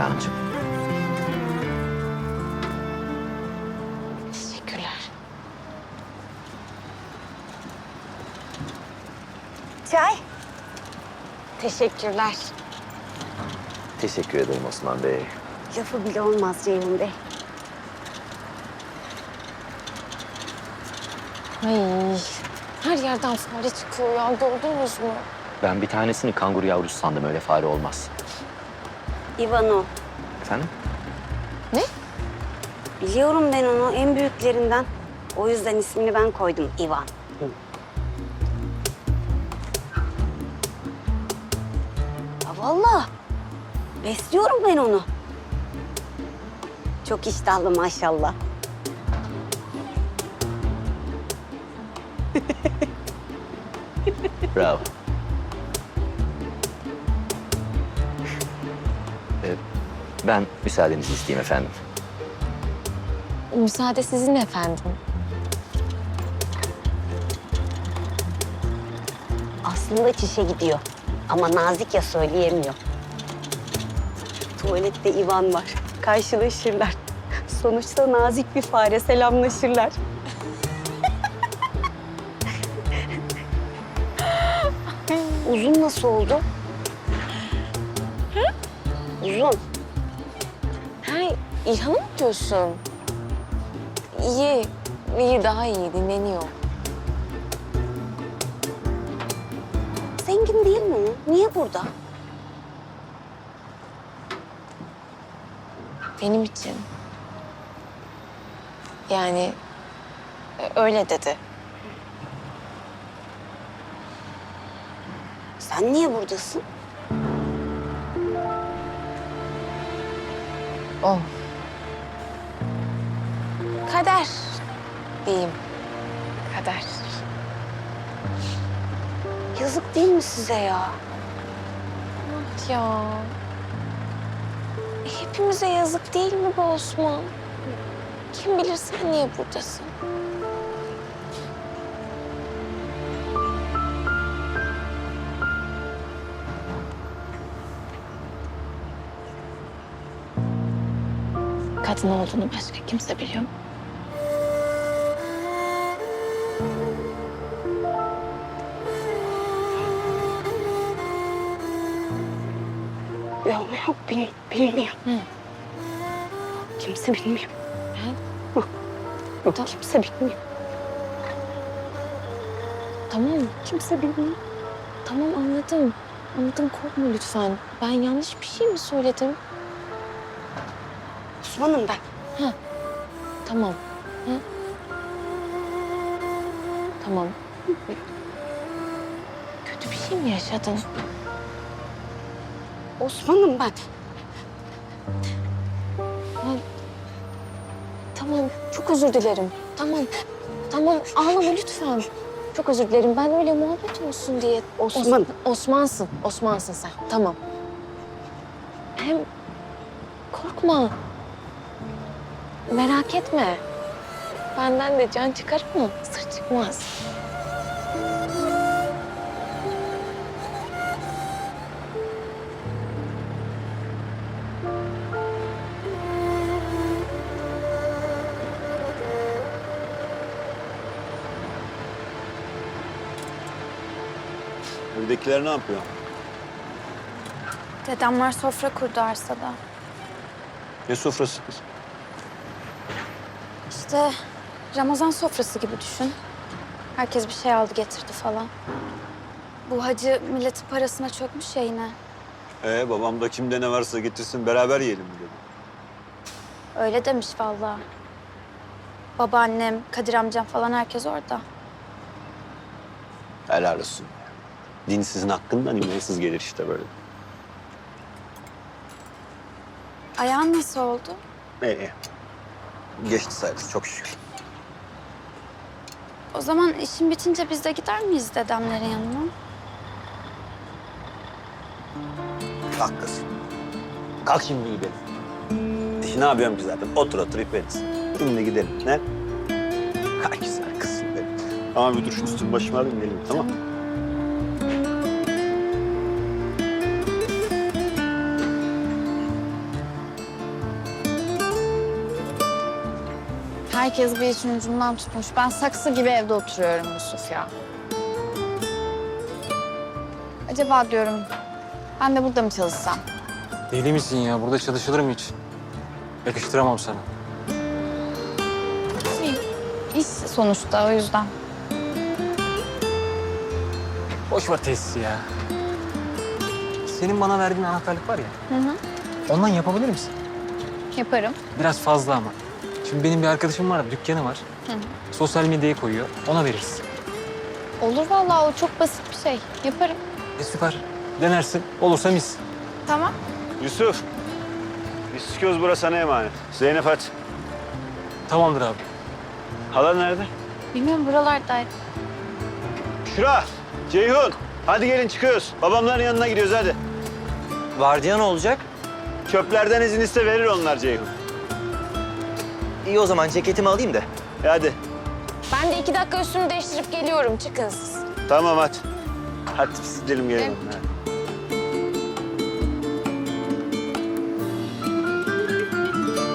Hanımcığım. Teşekkürler. Çay. Teşekkürler. Teşekkür ederim Osman Bey. Lafı bile olmaz Ceyhun Bey. Ay, her yerden fare çıkıyor ya gördünüz mü? Ben bir tanesini kanguru yavrusu sandım. Öyle fare olmaz. İvan o. Efendim? Biliyorum ben onu en büyüklerinden. O yüzden ismini ben koydum İvan. Ya vallahi besliyorum ben onu. Çok iştahlı maşallah. Bravo. Ben müsaadenizi isteyeyim efendim. Müsaade sizin efendim. Aslında çişe gidiyor. Ama nazik ya söyleyemiyor. Tuvalette İvan var. Karşılaşırlar. Sonuçta nazik bir fare selamlaşırlar. Uzun nasıl oldu? Uzun. Ha, İlhan'ı mı diyorsun? İyi, iyi daha iyi dinleniyor. Zengin değil mi? Niye burada? Benim için. Yani e, öyle dedi. Sen niye buradasın? Oh. Kader diyeyim. Kader. Yazık değil mi size ya? Ya. Hepimize yazık değil mi bu Osman? Kim bilir sen niye buradasın? Kadın olduğunu başka kimse biliyor mu? Yok yok bil, bilmiyorum. Hı. Kimse bilmiyor. Ha? Yok Tamam. kimse bilmiyor. Tamam, Kimse bilmiyor. tamam anladım. Anladım korkma lütfen. Ben yanlış bir şey mi söyledim? Osman'ım ben. Tamam. Hı? Tamam. Kötü bir şey mi yaşadın? Osman'ım ben. Tamam, çok özür dilerim. Tamam, tamam ağlama lütfen. Çok özür dilerim. Ben öyle muhabbet olsun diye. Osman. Os- Osman'sın, Osman'sın sen. Tamam. Hem korkma. Merak etme. Benden de can çıkar mı? Sır çıkmaz. Evdekiler ne yapıyor? Dedemler sofra kurdu arsada. Ne sofrası kız? İşte Ramazan sofrası gibi düşün. Herkes bir şey aldı getirdi falan. Bu hacı milletin parasına çökmüş ya yine. Ee, babam da kimde ne varsa getirsin beraber yiyelim dedi. Öyle demiş vallahi. Babaannem, Kadir amcam falan herkes orada. Helal olsun. Dinsizin hakkından imansız gelir işte böyle. Ayağın nasıl oldu? İyi. Geçti sayılır çok şükür. O zaman işin bitince biz de gider miyiz dedemlerin yanına? Kalk kız. Kalk şimdi gidelim. İşi ne yapıyorum ki zaten? Otur otur iperiz. Şimdi gidelim. Ne? Kalk güzel kızım benim. Ama bir dur şu üstümü başıma geleyim tamam Herkes bir için ucundan tutmuş. Ben saksı gibi evde oturuyorum Yusuf ya. Acaba diyorum ben de burada mı çalışsam? Deli misin ya? Burada çalışılır mı hiç? Yakıştıramam sana. Şey, iş sonuçta o yüzden. Boş ver tesisi ya. Senin bana verdiğin anahtarlık var ya. Hı hı. Ondan yapabilir misin? Yaparım. Biraz fazla ama. Şimdi benim bir arkadaşım var, dükkanı var. Hı. Sosyal medyaya koyuyor. Ona veririz. Olur vallahi o çok basit bir şey. Yaparım. E süper. Denersin. Olursa mis. Tamam. Yusuf. Viskoz burası sana emanet. Zeynep hadi. Tamamdır abi. Hala nerede? Bilmiyorum buralardaydı. Şura. Ceyhun. Hadi gelin çıkıyoruz. Babamların yanına gidiyoruz hadi. Vardiya ne olacak? Çöplerden izin iste verir onlar Ceyhun. İyi o zaman ceketimi alayım da. E hadi. Ben de iki dakika üstümü değiştirip geliyorum. Çıkın siz. Tamam hadi. Hadi biz gidelim gelelim. Hadi.